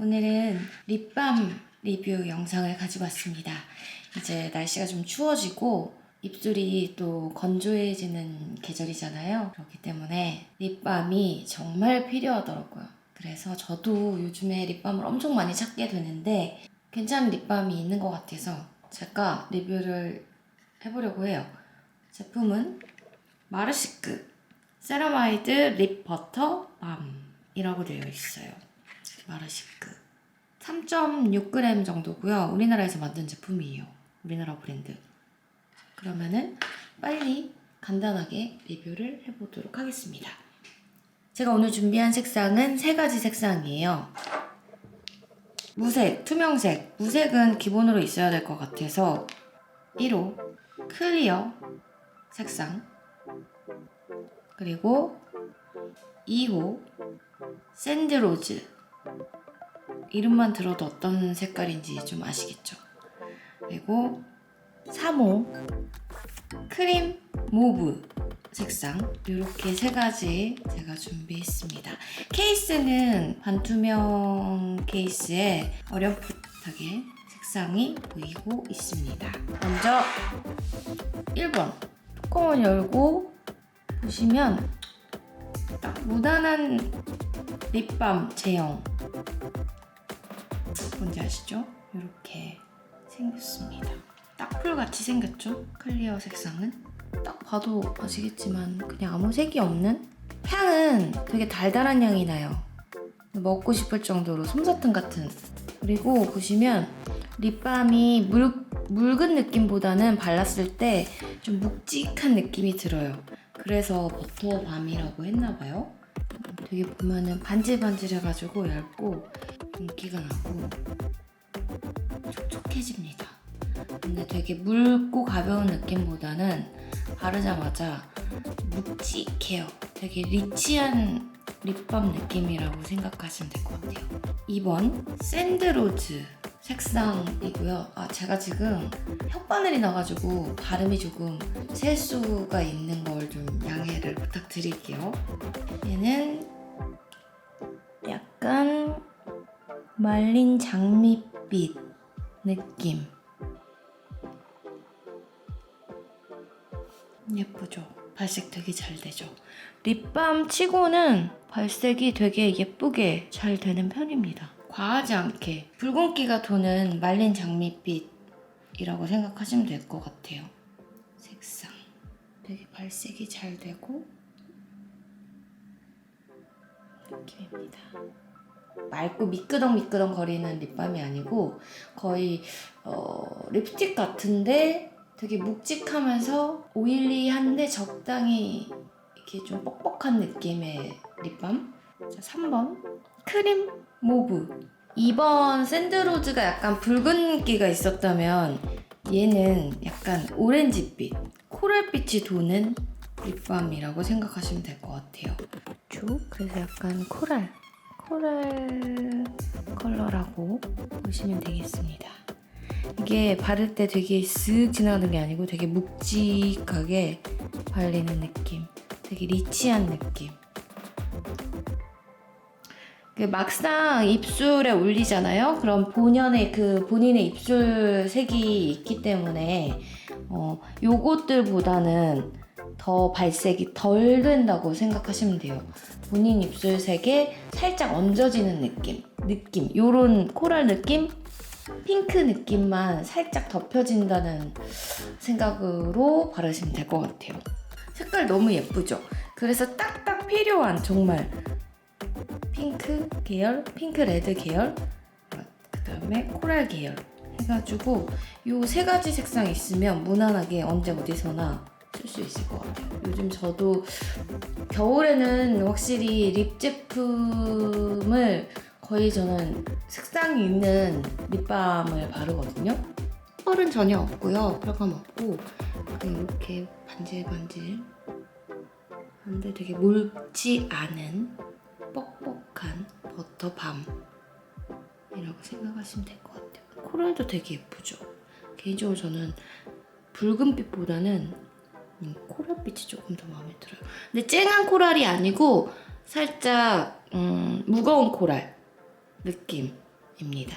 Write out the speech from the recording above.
오늘은 립밤 리뷰 영상을 가지고 왔습니다. 이제 날씨가 좀 추워지고 입술이 또 건조해지는 계절이잖아요. 그렇기 때문에 립밤이 정말 필요하더라고요. 그래서 저도 요즘에 립밤을 엄청 많이 찾게 되는데 괜찮은 립밤이 있는 것 같아서 제가 리뷰를 해보려고 해요. 제품은 마르시크 세라마이드 립 버터 밤이라고 되어 있어요. 마르시크 3.6g 정도고요. 우리나라에서 만든 제품이에요. 우리나라 브랜드. 그러면은 빨리 간단하게 리뷰를 해보도록 하겠습니다. 제가 오늘 준비한 색상은 세 가지 색상이에요. 무색, 투명색. 무색은 기본으로 있어야 될 것 같아서 1호 클리어 색상 그리고 2호 샌드로즈 이름만 들어도 어떤 색깔인지 좀 아시겠죠? 그리고 3호 크림 모브 색상 이렇게 세 가지 제가 준비했습니다. 케이스는 반투명 케이스에 어렴풋하게 색상이 보이고 있습니다. 먼저 1번 뚜껑을 열고 보시면 딱 무난한 립밤 제형 뭔지 아시죠? 이렇게 생겼습니다. 딱풀같이 생겼죠? 클리어 색상은 딱 봐도 아시겠지만 그냥 아무 색이 없는 향은 되게 달달한 향이 나요. 먹고 싶을 정도로 솜사탕 같은 그리고 보시면 립밤이 물, 묽은 느낌보다는 발랐을 때 좀 묵직한 느낌이 들어요. 그래서 버터밤이라고 했나봐요. 되게 보면은 반질반질해가지고 얇고 윤기가 나고 촉촉해집니다. 근데 되게 묽고 가벼운 느낌보다는 바르자마자 묵직해요. 되게 리치한 립밤 느낌이라고 생각하시면 될 것 같아요. 2번 샌드로즈 색상이고요. 아 제가 지금 혓바늘이 나가지고 발음이 조금 셀 수가 있는 걸 좀 양해를 부탁드릴게요. 얘는 약간 말린 장밋빛 느낌. 예쁘죠? 발색 되게 잘 되죠? 립밤 치고는 발색이 되게 예쁘게 잘 되는 편입니다. 과하지 않게 붉은기가 도는 말린 장밋빛이라고 생각하시면 될 것 같아요. 색상 되게 발색이 잘 되고 느낌입니다. 맑고 미끄덩미끄덩 거리는 립밤이 아니고 거의 어, 립스틱 같은데 되게 묵직하면서 오일리한데 적당히 이렇게 좀 뻑뻑한 느낌의 립밤. 자, 3번 크림 모브. 2번 샌드로즈가 약간 붉은기가 있었다면 얘는 약간 오렌지빛, 코랄빛이 도는 립밤이라고 생각하시면 될 것 같아요. 쭉 그래서 약간 코랄, 코랄 컬러라고 보시면 되겠습니다. 이게 바를 때 되게 쓱 지나가는 게 아니고 되게 묵직하게 발리는 느낌. 되게 리치한 느낌. 그 막상 입술에 올리잖아요. 그럼 본연의 그 본인의 입술 색이 있기 때문에 어, 요것들보다는 더 발색이 덜 된다고 생각하시면 돼요. 본인 입술 색에 살짝 얹어지는 느낌, 느낌, 요런 코랄 느낌, 핑크 느낌만 살짝 덮여진다는 생각으로 바르시면 될 것 같아요. 색깔 너무 예쁘죠? 그래서 딱딱 필요한 정말 핑크 계열, 핑크 레드 계열, 그 다음에 코랄 계열 해가지고 요 세 가지 색상 있으면 무난하게 언제 어디서나 쓸 수 있을 것 같아요. 요즘 저도 겨울에는 확실히 립 제품을 거의 저는 색상이 있는 립밤을 바르거든요. 펄은 전혀 없고요. 펄감 없고 이렇게 반질반질 근데 되게 묽지 않은 뻑뻑한 버터밤이라고 생각하시면 될 것 같아요. 코랄도 되게 예쁘죠. 개인적으로 저는 붉은빛보다는 음, 코랄빛이 조금 더 마음에 들어요. 근데 쨍한 코랄이 아니고 살짝 음, 무거운 코랄 느낌. 컬러입니다.